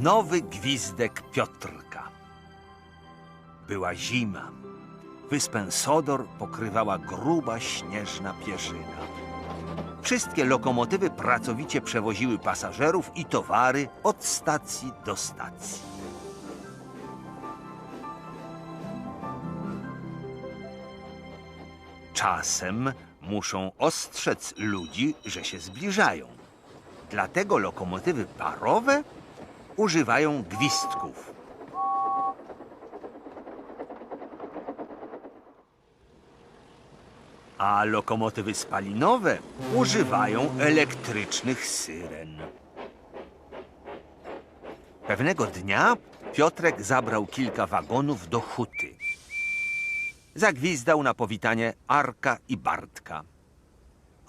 nowy gwizdek Piotrka. Była zima. Wyspę Sodor pokrywała gruba śnieżna pierzyna. Wszystkie lokomotywy pracowicie przewoziły pasażerów i towary od stacji do stacji. Czasem muszą ostrzec ludzi, że się zbliżają. Dlatego lokomotywy parowe używają gwizdków. A lokomotywy spalinowe używają elektrycznych syren. Pewnego dnia Piotrek zabrał kilka wagonów do huty. Zagwizdał na powitanie Arka i Bartka.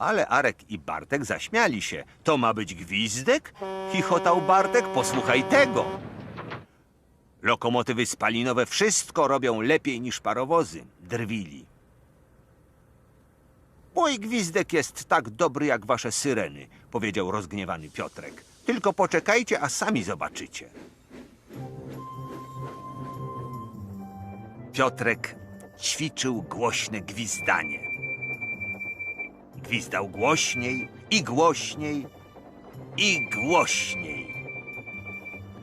Ale Arek i Bartek zaśmiali się. To ma być gwizdek? Chichotał Bartek. Posłuchaj tego. Lokomotywy spalinowe wszystko robią lepiej niż parowozy. Drwili. Mój gwizdek jest tak dobry jak wasze syreny, powiedział rozgniewany Piotrek. Tylko poczekajcie, a sami zobaczycie. Piotrek ćwiczył głośne gwizdanie. Gwizdał głośniej i głośniej i głośniej.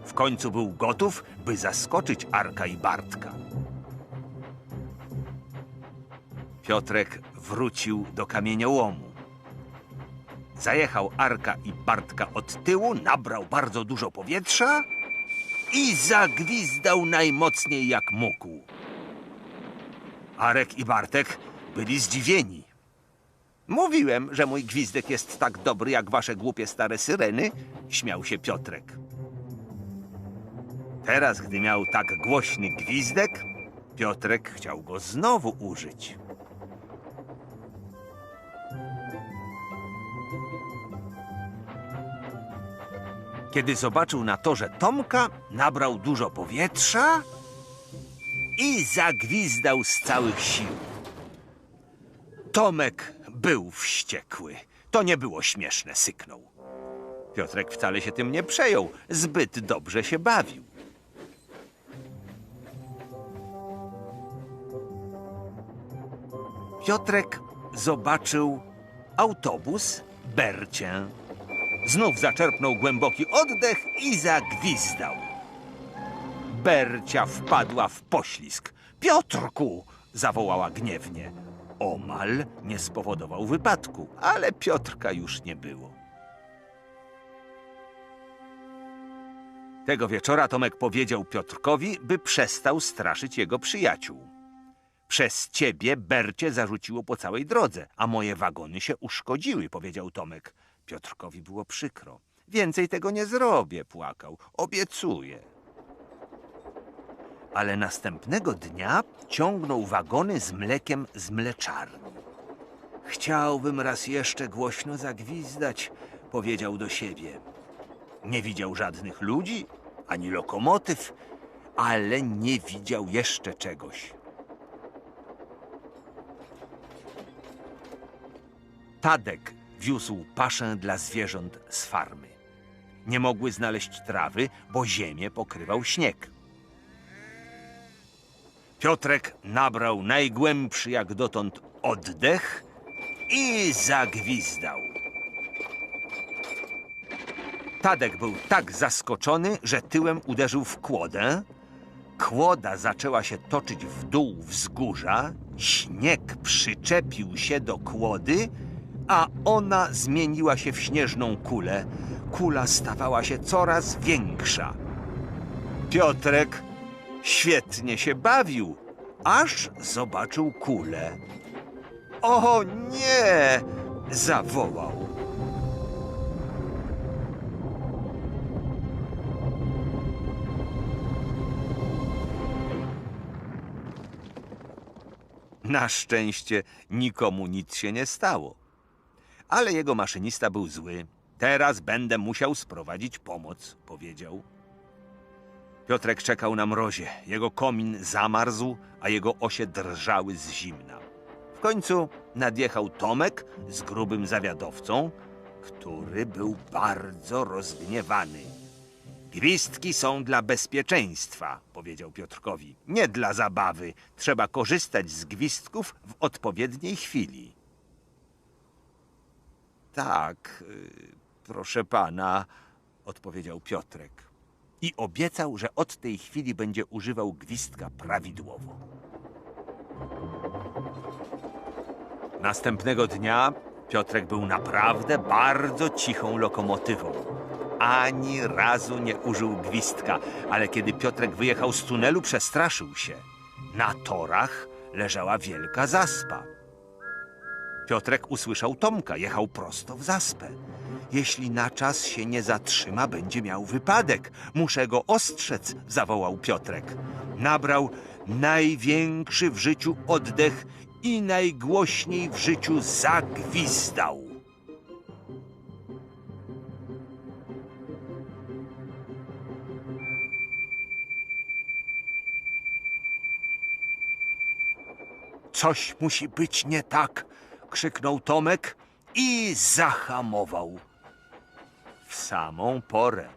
W końcu był gotów, by zaskoczyć Arka i Bartka. Piotrek wrócił do kamieniołomu. Zajechał Arka i Bartka od tyłu, nabrał bardzo dużo powietrza i zagwizdał najmocniej jak mógł. Arek i Bartek byli zdziwieni. Mówiłem, że mój gwizdek jest tak dobry jak wasze głupie stare syreny, śmiał się Piotrek. Teraz, gdy miał tak głośny gwizdek, Piotrek chciał go znowu użyć. Kiedy zobaczył na torze Tomka, nabrał dużo powietrza i zagwizdał z całych sił. Tomek był wściekły. To nie było śmieszne, syknął. Piotrek wcale się tym nie przejął, zbyt dobrze się bawił. Piotrek zobaczył autobus Bercię. Znów zaczerpnął głęboki oddech i zagwizdał. Bercia wpadła w poślizg. Piotrku! zawołała gniewnie. Omal nie spowodował wypadku, ale Piotrka już nie było. Tego wieczora Tomek powiedział Piotrkowi, by przestał straszyć jego przyjaciół. Przez ciebie Bercie zarzuciło po całej drodze, a moje wagony się uszkodziły, powiedział Tomek. Piotrkowi było przykro. Więcej tego nie zrobię, płakał. Obiecuję. Ale następnego dnia ciągnął wagony z mlekiem z mleczarni. Chciałbym raz jeszcze głośno zagwizdać, powiedział do siebie. Nie widział żadnych ludzi, ani lokomotyw, ale nie widział jeszcze czegoś. Tadek wiózł paszę dla zwierząt z farmy. Nie mogły znaleźć trawy, bo ziemię pokrywał śnieg. Piotrek nabrał najgłębszy jak dotąd oddech i zagwizdał. Tadek był tak zaskoczony, że tyłem uderzył w kłodę. Kłoda zaczęła się toczyć w dół wzgórza, śnieg przyczepił się do kłody, a ona zmieniła się w śnieżną kulę. Kula stawała się coraz większa. Piotrek świetnie się bawił, aż zobaczył kulę. O nie! zawołał. Na szczęście nikomu nic się nie stało. Ale jego maszynista był zły. Teraz będę musiał sprowadzić pomoc, powiedział. Piotrek czekał na mrozie. Jego komin zamarzł, a jego osie drżały z zimna. W końcu nadjechał Tomek z grubym zawiadowcą, który był bardzo rozgniewany. Gwizdki są dla bezpieczeństwa, powiedział Piotrkowi. Nie dla zabawy. Trzeba korzystać z gwizdków w odpowiedniej chwili. Tak, y, proszę pana, odpowiedział Piotrek. I obiecał, że od tej chwili będzie używał gwizdka prawidłowo. Następnego dnia Piotrek był naprawdę bardzo cichą lokomotywą. Ani razu nie użył gwizdka, ale kiedy Piotrek wyjechał z tunelu, przestraszył się. Na torach leżała wielka zaspa. Piotrek usłyszał Tomka, jechał prosto w zaspę. Jeśli na czas się nie zatrzyma, będzie miał wypadek. Muszę go ostrzec, zawołał Piotrek. Nabrał największy w życiu oddech i najgłośniej w życiu zagwizdał. Coś musi być nie tak, krzyknął Tomek i zahamował. W samą porę.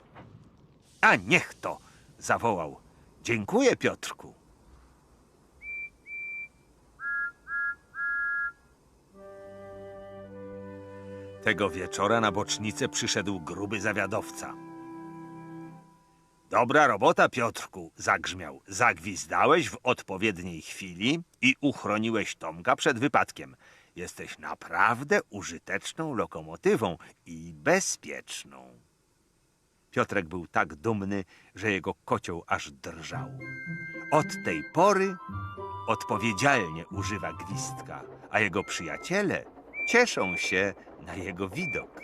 A niech to, zawołał. Dziękuję, Piotrku. Tego wieczora na bocznicę przyszedł gruby zawiadowca. Dobra robota, Piotrku, zagrzmiał. Zagwizdałeś w odpowiedniej chwili i uchroniłeś Tomka przed wypadkiem. Jesteś naprawdę użyteczną lokomotywą i bezpieczną. Piotrek był tak dumny, że jego kocioł aż drżał. Od tej pory odpowiedzialnie używa gwizdka, a jego przyjaciele cieszą się na jego widok.